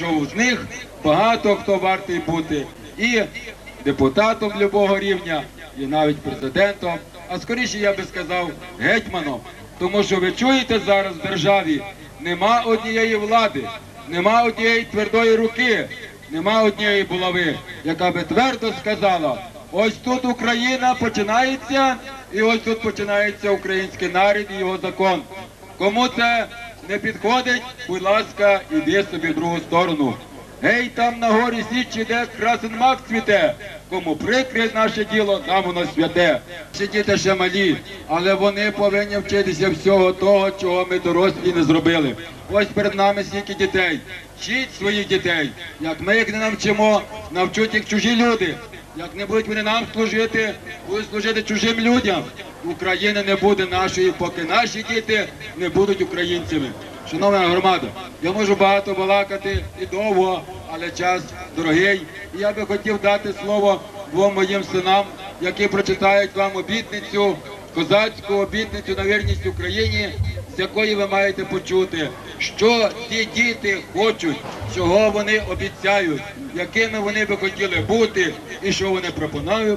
що з них багато хто вартий бути і депутатом любого рівня, і навіть президентом, а скоріше я би сказав гетьманом. Тому що ви чуєте зараз в державі нема однієї влади, нема однієї твердої руки, нема однієї булави, яка би твердо сказала, ось тут Україна починається, і ось тут починається український народ і його закон. Кому це не підходить, будь ласка, іди собі в другу сторону. Гей, там на горі січі, де красен мак цвіте. Кому прикре наше діло, там воно святе. Ще діти ще малі, але вони повинні вчитися всього того, чого ми дорослі не зробили. Ось перед нами стільки дітей. Вчіть своїх дітей. Як ми їх не навчимо, навчуть їх чужі люди. Як не будуть вони нам служити, будуть служити чужим людям. України не буде нашої, поки наші діти не будуть українцями. Шановна громада, я можу багато балакати і довго, але час дорогий. І я би хотів дати слово двом моїм синам, які прочитають вам обітницю, козацьку обітницю на вірність Україні, з якої ви маєте почути, що ці діти хочуть, чого вони обіцяють, якими вони би хотіли бути, і що вони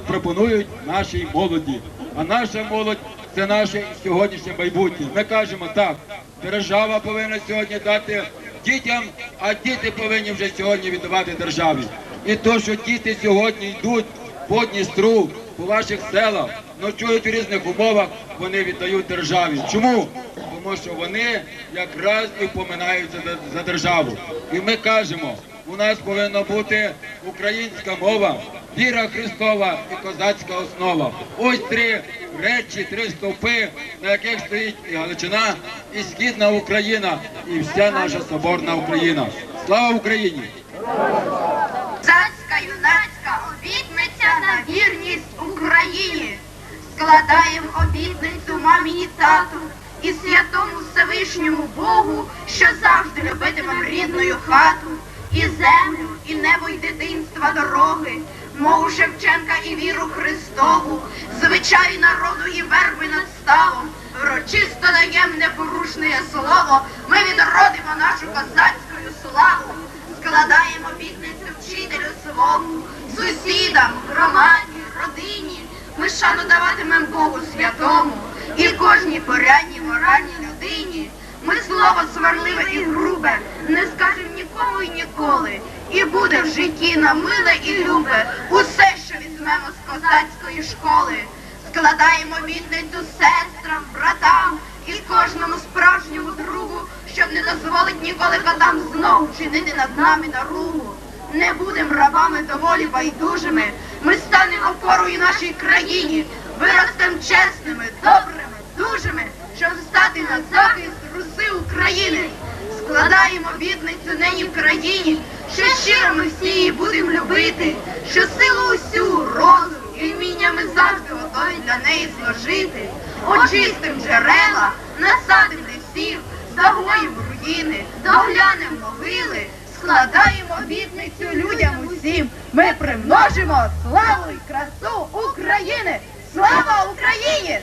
пропонують нашій молоді. А наша молодь це наше сьогоднішнє майбутнє. Ми кажемо так, держава повинна сьогодні дати дітям, а діти повинні вже сьогодні віддавати державі. І то, що діти сьогодні йдуть по Дністру, по ваших селах, ночують у різних умовах, вони віддають державі. Чому? Тому що вони якраз і поминаються за, державу. І ми кажемо, у нас повинна бути українська мова, віра Христова і козацька основа. Ось три речі, три стовпи, на яких стоїть і Галичина, і Східна Україна, і вся наша соборна Україна. Слава Україні! Козацька юнацька обітниця на вірність Україні. Складаємо обітницю мамі і тату і святому Всевишньому Богу, що завжди любитимем рідною хату, і землю, і небо, і дитинства дороги, мову Шевченка і віру Христову, звичай народу і верби над ставом. Урочисто даєм непорушне слово, ми відродимо нашу козацьку славу складаємо обітницю вчителю свому, сусідам, громаді, родині. Ми шану даватимем Богу святому і кожній порядній моральній людині. Ми слово сварливе і грубе не скажем нікому і ніколи. І буде в житті нам миле і любе усе, що візьмемо з козацької школи. Складаємо обітницю сестрам, братам і кожному справжньому другу, щоб не дозволить ніколи котам знову чинити над нами наругу. Не будем рабами доволі байдужими. Ми станемо опорою нашій країні, виростем чесними, добрими, дужими, щоб стати на захист руси України. Складаємо обітницю нині в країні, що щиро ми всі її будемо любити, що силу усю, розум і вміння ми завжди готові для неї зложити. Очистим джерела, насадим лісів, загоїм руїни, доглянем могили, складаємо обітницю людям усім. Ми примножимо славу і красу України! Слава Україні!